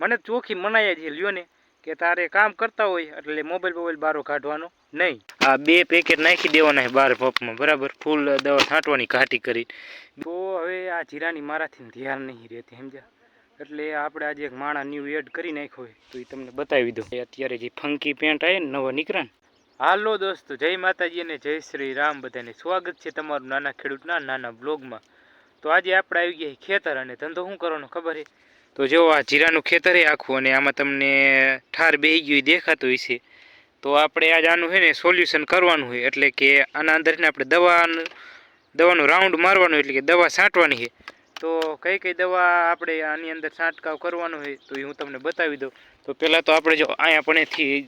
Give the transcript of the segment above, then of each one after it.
મને ચોખ્ખી મનાય છે લ્યો ને કે તારે કામ કરતા હોય એટલે મોબાઈલ મોબાઈલ બારો કાઢવાનો નહીં. આ બે પેકેટ નાખી દેવાના બાર પપમાં બરાબર? ફૂલ દવા છાંટવાની ઘાટી કરી તો હવે આ જીરાની મારાથી ધ્યાન નહીં રહેતી સમજ્યા? એટલે આપણે આજે એક માણા ન્યૂ એડ કરી નાખ્યો હોય તો એ તમને બતાવી દો અત્યારે જે ફંકી પેન્ટ આવે ને નવા નીકળે હાલો દોસ્તો જય માતાજી અને જય શ્રી રામ બધાને. સ્વાગત છે તમારું નાના ખેડૂતના નાના બ્લોગમાં તો આજે આપણે આવી ગયા ખેતર અને ધંધો શું કરવાનો ખબર છે? તો જો આ જીરાનું ખેતર આખું અને આમાં તમને ઠાર બેહી ગયું દેખાતું હોય છે તો આપણે આજ આનું છે ને સોલ્યુશન કરવાનું હોય એટલે કે આના અંદરને આપણે દવાનું દવાનું રાઉન્ડ મારવાનું, એટલે કે દવા છાંટવાની છે તો કઈ કઈ દવા આપણે આની અંદર છાંટકાવ કરવાનો હોય તો એ હું તમને બતાવી દઉં. તો પહેલાં તો આપણે જો અહીંયા પણથી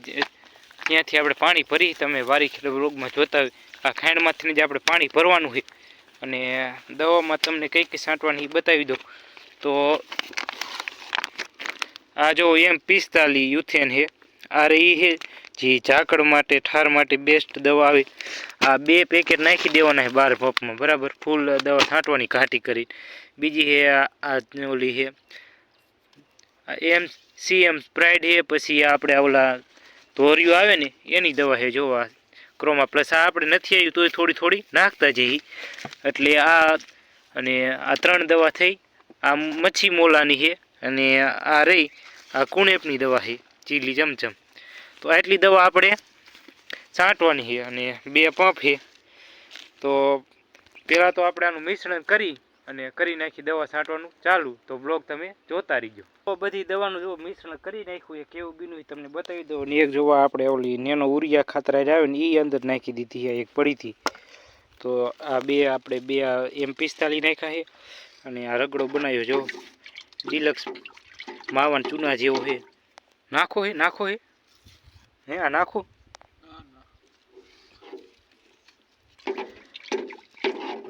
ત્યાંથી આપણે પાણી ભરી, તમે વારી રોગમાં જોતા હોય, આ ખાંડમાંથી જ આપણે પાણી ભરવાનું હોય અને દવામાં તમને કઈ કઈ છાંટવાની એ બતાવી દઉં. તો આ જો એમ પિસ્તાલી યુથેન હે આ રહી છે, જે ઝાકળ માટે, ઠાર માટે બેસ્ટ દવા આવે. આ બે પેકેટ નાખી દેવાના છે બાર પપમાં બરાબર? ફૂલ દવા છાંટવાની ઘાટી કરી. બીજી છે આ ઓલી છે. એમ સી એમ સ્પ્રાઇડ હે પછી આપણે ઓલા ધોરિયું આવે ને, એની દવા છે જોવા ક્રોમા પ્લસ આ આપણે નથી આવ્યું, તોય થોડી થોડી નાખતા જઈએ. એટલે આ અને આ ત્રણ દવા થઈ. આ મચ્છી મોલાની છે અને આ રહી. આ કુણેપની દવા છે, ચીલી ચમચમ. તો આટલી દવા આપણે છાંટવાની છે અને બે પંપ છે. તો પહેલાં તો આપણે આનું મિશ્રણ કરી અને કરી નાખી દવા છાંટવાનું ચાલુ. તો બ્લોગ તમે જોતા રહીજો. તો બધી દવાનું જો મિશ્રણ કરી નાખ્યું એ કેવું બીનું તમને બતાવી દઉં. અને એક જોવા આપણે ઓલી નેનો ઉરિયા ખાતર જ આવે ને એ અંદર નાખી દીધી છે, એક પડીથી. તો આ બે આપણે બે એમ પિસ્તાલીસ નાખ્યા છે અને આ રગડો બનાવ્યો જો. ડિલક્સ માવન ચૂના જેવો છે. નાખો હે નાખો હે. હે, આ નાખો.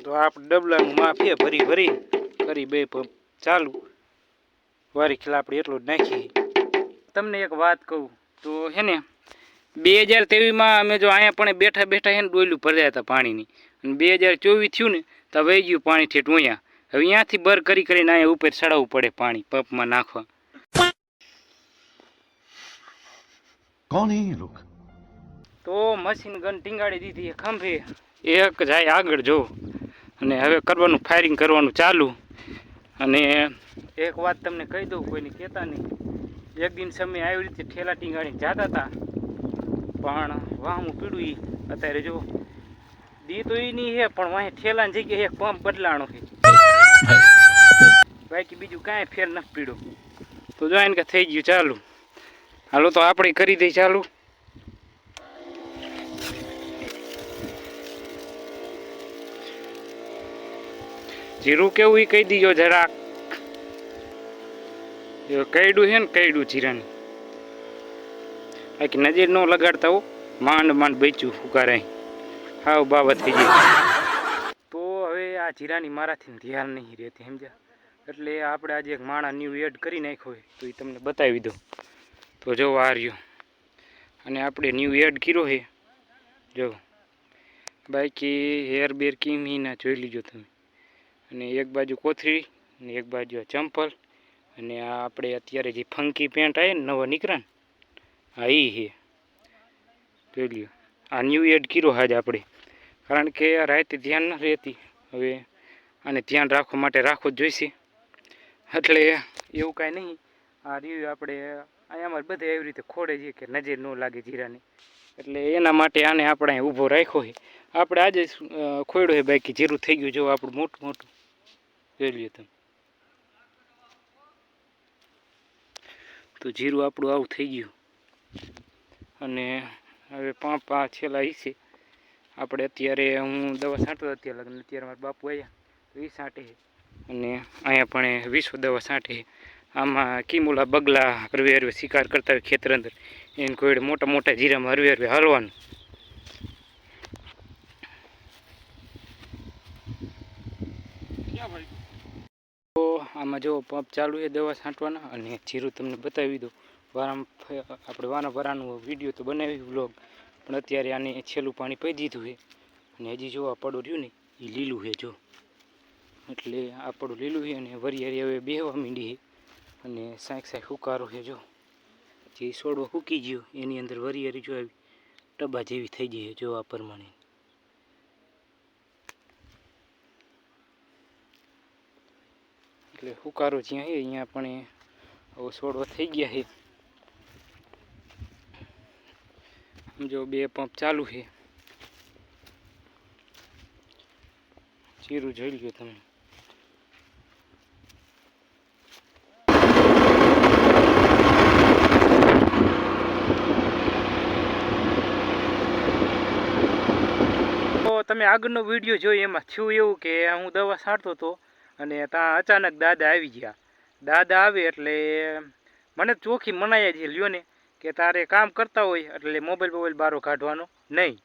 તો આપણે ડબલાનું માફી ભરી ભરી. કરી બે પંપ ચાલુ. વારી ખીલાપડી એટલું જ નાખીએ. તમને એક વાત કહું, તો હે ને બે હજાર ત્રેવીસમાં અમે જો અહીંયા પણ બેઠા બેઠા હે ને ડોયલું ભર્યા હતા પાણીની. અને બે હજાર ચોવીસ થયું ને, તો વહી ગયું પાણી ઠેઠ અહીંયા. હવે અહીંયાથી બર કરી કરીને અહીંયા ઉપર ચડાવવું પડે પાણી પંપમાં નાખવા. કોણ હે લોક? તો મશીન ગન ટીંગાડી દીધી એ ખંભે. એક જાય આગળ જો. અને હવે કરવાનું ફાયરિંગ કરવાનું ચાલુ. અને એક વાત તમને કહી દઉં કોઈને કહેતા નહીં. એક દિન સમય આવી રીતે ઠેલા ટીંગાડીને જતા હતા. પણ વાહમું પીડું એ અત્યારે જો દી તો એ નહીં હે પણ વાહે ઠેલાની જગ્યાએ એક પંપ બદલાણો છે બાકી બીજું કાંઈ ફેર ન પીડ્યું. તો જો કે થઈ ગયું ચાલુ. હાલો તો આપણે કરી દઈ ચાલુ. જીરું કેવું એ કહી દીજો જરાક. કૈડું છે ને કૈડું જીરાની. બાકી નજર ન લગાડતા હો. માંડ માંડ બેચ્યું ફુકારાય હાવ બાબત થઈ ગઈ. તો હવે આ જીરાની મારાથી ધ્યાન નહીં રહેતી, સમજ્યા? એટલે આપણે આજે એક માણા ન્યૂ એડ કરી નાખ્યો હોય, તો એ તમને બતાવી દઉં. તો જો આ રહ્યો. અને આપણે ન્યૂ એડ કર્યો છે. જો. બાકી હેર બેર કિમીના જોઈ લીજો તમે. અને એક બાજુ કોથળી અને એક બાજુ ચંપલ, અને આ આપણે અત્યારે જે ફંકી પેન્ટ આવે ને નવા નીકળ્યા હા એ છે. જોઈ લ્યો. આ ન્યૂ એડ કર્યો હાજ આપણે. કારણ કે રાતે ધ્યાન ન રહેતી. હવે આને ધ્યાન રાખવા માટે રાખવું જ જોઈશે. એટલે એવું કાંઈ નહીં. આ રહ્યું આપણે અહીંયા અમારે બધે એવી રીતે ખોડે છે કે નજર ન લાગે જીરાની. એટલે એના માટે આને આપણે અહીં ઊભો રાખ્યો છે. આપણે આજે ખોડ્યો છે બાકી, જીરું થઈ ગયું. જો આપણું મોટું મોટું. જોઈ લઈએ તમે. તો જીરું આપણું આવું થઈ ગયું. અને હવે પાંપ છેલ્લા એ છે. આપણે અત્યારે, હું દવા છાંટતો અત્યારે લગ્ન. અત્યારે મારા બાપુ આવ્યા. તો એ છાંટે અને અહીંયા પણ વિશ્વ દવા છાંટે આમાં કીમુલા, બગલા હરવે હરવે શિકાર કરતા હોય ખેતર અંદર. એને કોઈ મોટા મોટા જીરામાં હરવે હરવે હરવાનું તો આમાં જો પંપ ચાલુ છે દવા છાંટવાના, અને જીરું તમને બતાવી દઉં. વારામ આપણે વારા વારાનું વીડિયો તો બનાવી વ્લોગ, પણ અત્યારે આને છેલ્લું પાણી પી દીધું છે. અને હજી જો આ રહ્યું ને એ લીલું છે જો. એટલે આ લીલું છે અને વરિયારી હવે બેહવા માંડી છે. અને સાંક સાંક હુકારો છે જો. જે સોડો સૂકી ગયો, એની અંદર વરી જો આવી ટબા જેવી થઈ ગઈ જો આ પ્રમાણે. એટલે હુકારો જ્યાં છે અહીંયા પણ એ સોડો થઈ ગયા છે. જો બે પંપ ચાલુ છે. ચીરું જોઈ લ્યો તમે તો તમે આગળનો વીડિયો જોયો એમાં થયું એવું કે હું દવા છાંટતો હતો અને ત્યાં અચાનક દાદા આવી ગયા. દાદા આવે એટલે મને ચોખ્ખી મનાયા છે, લ્યો ને, કે તારે કામ કરતા હોય એટલે મોબાઈલ મોબાઈલ બારો કાઢવાનો નહીં.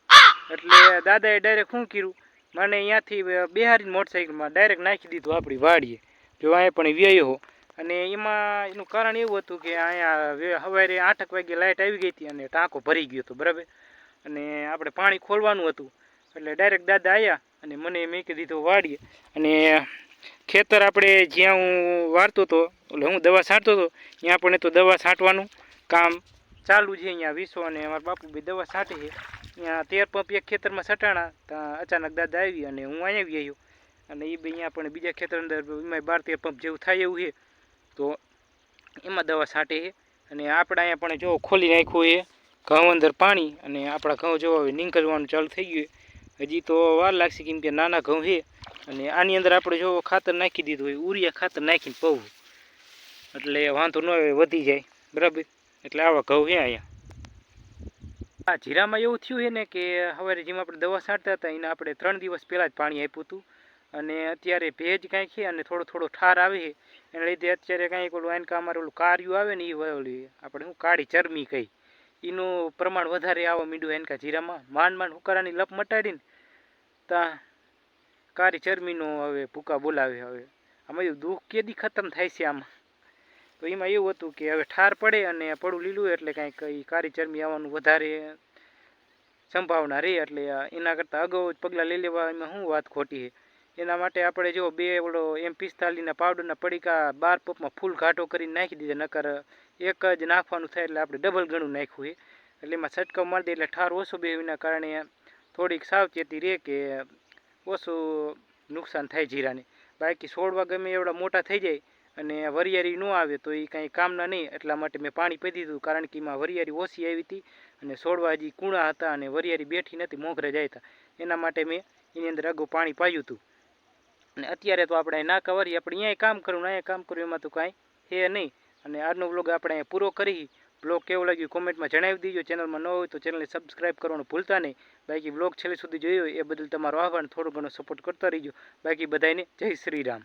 એટલે દાદાએ ડાયરેક્ટ શું કર્યું? મને અહીંયાથી બિહારી મોટરસાઇકલમાં ડાયરેક્ટ નાખી દીધું આપણી વાડીએ. જો અહીંયા પણ વ્યય હો. અને એમાં એનું કારણ એવું હતું કે અહીંયા સવારે આઠક વાગે લાઇટ આવી ગઈ હતી અને ટાંકો ભરી ગયો હતો, બરાબર? અને આપણે પાણી ખોલવાનું હતું. એટલે ડાયરેક્ટ દાદા આવ્યા અને મને મૂકી દીધું, વાડીએ. અને ખેતર આપણે જ્યાં હું વાળતો હતો, એટલે હું દવા છાંટતો હતો, ત્યાં પણ તો દવા છાંટવાનું કામ ચાલુ છે અહીંયા વિશ્વ અને અમારા બાપુ બી દવા છાંટે છે. ત્યાં તેર પંપ એક ખેતરમાં છટાણા ત્યાં અચાનક દાદા આવી અને હું અહીંયા આવી આવ્યો અને એ બી અહીંયા પણ બીજા ખેતર અંદર એમાં બાર તેર પંપ જેવું થાય એવું છે. તો એમાં દવા છાંટે છે. અને આપણે અહીંયા પણ જો ખોલી નાખ્યું છે ઘઉં અંદર પાણી અને આપણા ઘઉં જો હવે નીકળવાનું ચાલુ થઈ ગયું. હજી તો વાર લાગશે કેમ કે નાના ઘઉં છે અને આની અંદર આપણે જો ખાતર નાખી દીધું હોય, ઉરિયા ખાતર નાખીને પવું એટલે વાંધો ન આવે, વધી જાય. બરાબર? એટલે આવા ઘઉં છે અહીંયા. આ જીરામાં એવું થયું છે ને કે હવે જેમ આપણે દવા છાંટતા હતા, એને આપણે ત્રણ દિવસ પહેલાં જ પાણી આપ્યું હતું. અને અત્યારે ભેજ કાંઈક છે અને થોડો થોડો ઠાર આવે છે. એના લીધે અત્યારે કાંઈક ઓલું આનકા અમારું ઓલું કાર્યું આવે ને એ આપણે શું કાળી ચરમી કહી એનું પ્રમાણ વધારે આવવા માંડ્યું એનકા જીરામાં. માંડ માંડ હુકારાની લપ મટાડીને તા કારી ચરમીનો હવે ભૂકા બોલાવે હવે. આમાં એવું દુઃખ કેદી ખતમ થાય છે આમાં. તો એમાં એવું હતું કે હવે ઠાર પડે અને પડું લીલું એટલે કાંઈક એ કારી ચરમી આવવાનું વધારે સંભાવના રહે એટલે એના કરતાં અગાઉ જ પગલાં લઈ લેવા એમાં શું વાત ખોટી છે? એના માટે આપણે જો બે ઓલો એમ પિસ્તાલીસના પાવડરના પડીકા બાર પપમાં ફૂલ ઘાટો કરીને નાખી દીધા, નકર એક જ નાખવાનું થાય એટલે આપણે ડબલ ગણું નાખ્યું એટલે એમાં છંટકાવ મારી દે એટલે ઠાર ઓછો બે કારણે થોડીક સાવચેતી રહે કે ઓછું નુકસાન થાય જીરાને. બાકી છોડવા ગમે એવડા મોટા થઈ જાય અને વરિયારી ન આવે તો એ કાંઈ કામના નહીં. એટલા માટે મેં પાણી પી દીધું કારણ કે એમાં વરિયાળી ઓછી આવી હતી અને છોડવા હજી કૂણા હતા અને વરિયારી બેઠી નથી મોઘરે જાય હતા એના માટે મેં એની અંદર અગાઉ પાણી પાયું હતું. અને અત્યારે તો આપણે ના કવરી આપણે અહીંયા કામ કરવું અહીંયા કામ કરવું એમાં તો કાંઈ હે નહીં. અને આજનો બ્લોગ આપણે અહીંયા પૂરો કરી. બ્લોગ કેવો લાગ્યું કોમેન્ટમાં જણાવી દીજો. ચેનલમાં ન હોય તો ચેનલને સબસ્ક્રાઈબ કરવાનું ભૂલતા નહીં. બાકી બ્લોગ છેલ્લે સુધી જોયો એ બદલ તમારો આહવાન થોડો ઘણો સપોર્ટ કરતા રહીજો. બાકી બધાને જય શ્રી રામ.